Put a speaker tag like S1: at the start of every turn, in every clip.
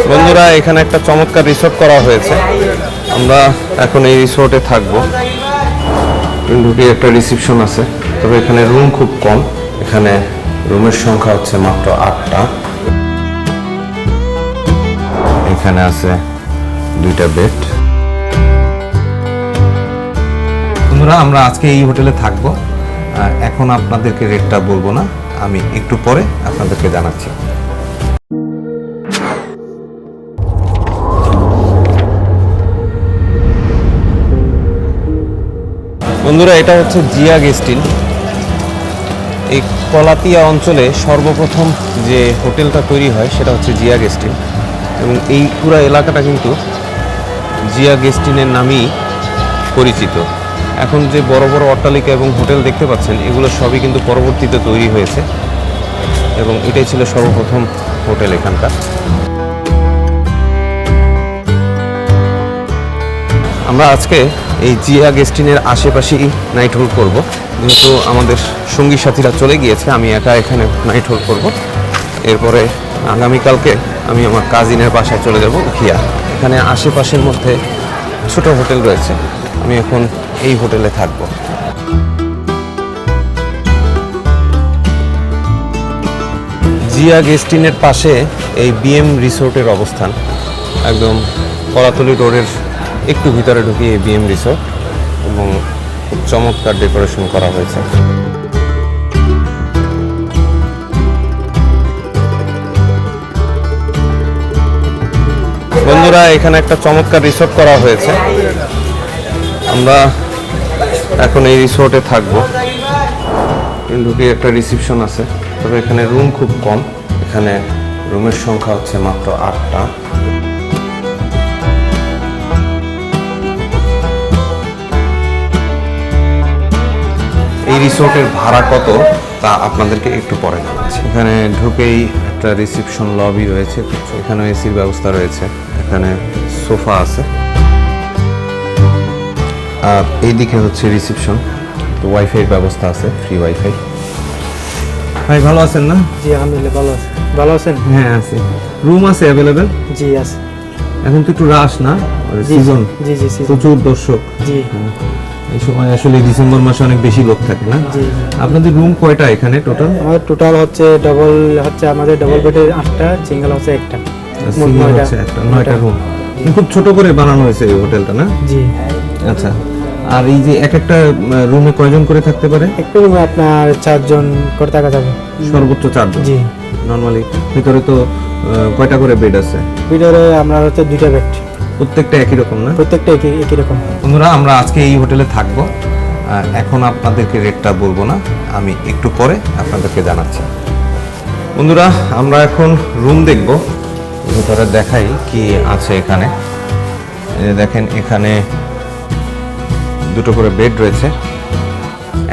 S1: বন্ধুরা, এখানে একটা চমৎকার রিসোর্ট করা হয়েছে। আমরা এখন এই রিসোর্টে থাকব। ঢুকে একটা রিসেপশন আছে। তবে এখানে রুম খুব কম। এখানে রুমের সংখ্যা হচ্ছে মাত্র আটটা। এখানে আছে দুইটা বেড বন্ধুরা, আমরা আজকে এই হোটেলে থাকব। এখন আপনাদেরকে রেটটা বলব না। আমি একটু পরে আপনাদেরকে জানাচ্ছি। বন্ধুরা, এটা হচ্ছে জিয়া গেস্টিন এই কলাতিয়া অঞ্চলে সর্বপ্রথম যে হোটেলটা তৈরি হয়, সেটা হচ্ছে জিয়া গেস্টিন এবং এই পুরো এলাকাটা কিন্তু জিয়া গেস্টিনের নামেই পরিচিত। এখন যে বড় বড় অট্টালিকা এবং হোটেল দেখতে পাচ্ছেন, এগুলো সবই কিন্তু পরবর্তীতে তৈরি হয়েছে। এবং এটাই ছিল সর্বপ্রথম হোটেল এখানকার। আমরা আজকে এই জিয়া গেস্টিনের আশেপাশেই নাইট হোল্ড করব। যেহেতু আমাদের সঙ্গী সাথীরা চলে গিয়েছে, আমি একা এখানে নাইট হোল্ড করব। এরপরে আগামীকালকে আমি আমার কাজিনের বাসায় চলে যাব উখিয়া এখানে আশেপাশের মধ্যে ছোট হোটেল রয়েছে, আমি এখন এই হোটেলে থাকব। জিয়া গেস্টিনের পাশে এই বিএম রিসোর্টের অবস্থান, একদম কলাতলি রোডের একটু ভিতরে ঢুকি এই বিএম রিসোর্ট এবং খুব চমৎকার ডেকোরেশন করা হয়েছে। বন্ধুরা, এখানে একটা চমৎকার রিসোর্ট করা হয়েছে। আমরা এখন এই রিসোর্টে থাকব। ঢুকে একটা রিসিপশন আছে। তবে এখানে রুম খুব কম। এখানে রুমের সংখ্যা হচ্ছে মাত্র আটটা। এই রিসোর্টের ভাড়া কত তা আপনাদেরকে একটু পরে জানাচ্ছি। এখানে ঢুকেই একটা রিসেপশন লবি রয়েছে এখানে এসির ব্যবস্থা রয়েছে এখানে সোফা আছে। আর এইদিকে হচ্ছে রিসেপশন ওয়াইফাই ব্যবস্থা আছে ফ্রি ওয়াইফাই। ভাই ভালো আছেন না?
S2: জি আলহামদুলিল্লাহ ভালো আছে। ভালো আছেন?
S1: হ্যাঁ আছে। রুম আছে অ্যাভেলেবেল
S2: জি আছে।
S1: এখন তো একটু রাশ না? সিজন
S2: জি। জি জি
S1: প্রচুর দর্শক।
S2: জি।
S1: এই সময় আসলে ডিসেম্বর মাসে অনেক বেশি লোক থাকে না আপনাদের রুম কয়টা এখানে টোটাল
S2: আমাদের টোটাল হচ্ছে ডবল হচ্ছে আমাদের ডবল বেডের আটটা সিঙ্গেল হচ্ছে একটা।
S1: সিঙ্গেল। হচ্ছে একটা নয়টা রুম খুব ছোট করে বানানো হয়েছে এই হোটেলটা না?
S2: জি।
S1: আচ্ছা আর এই যে এক একটা রুমে কয়জন করে থাকতে পারে?
S2: একটু রুমে আপনার চারজন করে থাকা যাবে।
S1: সর্বোচ্চ চারজন?
S2: জি।
S1: নর্মালি ভিতরে তো কয়টা করে বেড আছে?
S2: ভিতরে আমরা হচ্ছে দুইটা বেড
S1: প্রত্যেকটা একই রকম না?
S2: প্রত্যেকটা একই একই রকম।
S1: বন্ধুরা আমরা আজকে এই হোটেলে থাকব। এখন আপনাদেরকে রেটটা বলব না আমি একটু পরে আপনাদেরকে জানাচ্ছি। বন্ধুরা আমরা এখন রুম দেখব। ভিতরে দেখাই কি আছে এখানে। দেখেন এখানে দুটো করে বেড রয়েছে।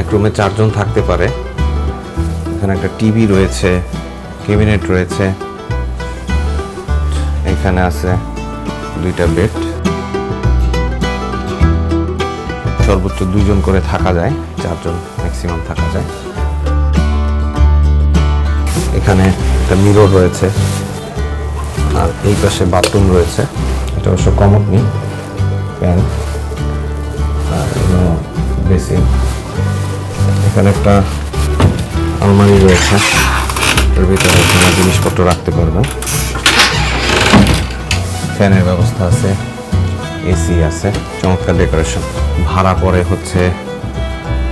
S1: এক রুমে চারজন থাকতে পারে। এখানে একটা টিভি রয়েছে ক্যাবিনেট রয়েছে। এখানে আছে দুইটা বেড সর্বোচ্চ দুইজন করে থাকা যায়, চারজন ম্যাক্সিমাম থাকা যায়। এখানে একটা মিরর রয়েছে, আর এই পাশে বাথরুম রয়েছে। এটা অবশ্য কমন নেই প্যান আর বেসিন এখানে একটা আলমারি রয়েছে, এর ভিতরে জিনিসপত্র রাখতে পারবেন। ফ্যানের ব্যবস্থা আছে, এসি আছে, চমৎকার ডেকোরেশন। ভাড়া পড়ে হচ্ছে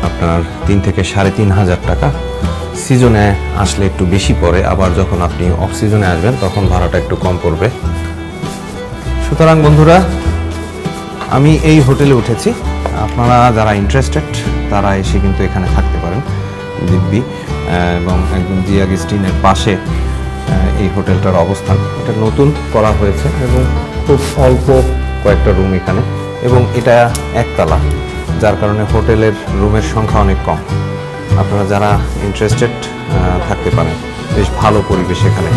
S1: আপনার তিন থেকে সাড়ে তিন হাজার টাকা। সিজনে আসলে একটু বেশি পড়ে, আবার যখন আপনি অফ সিজনে আসবেন, তখন ভাড়াটা একটু কম পড়বে। সুতরাং বন্ধুরা, আমি এই হোটেলে উঠেছি। আপনারা যারা ইন্টারেস্টেড তারা এসে কিন্তু এখানে থাকতে পারেন, দিব্যি এবং একদম জিয়া গেস্টিনের পাশে এই হোটেলটার অবস্থান। এটা নতুন করা হয়েছে এবং খুব অল্প কয়েকটা রুম এখানে এবং এটা একতলা, যার কারণে হোটেলের রুমের সংখ্যা অনেক কম। আপনারা যারা ইন্টারেস্টেড থাকতে পারেন। বেশ ভালো পরিবেশ এখানে।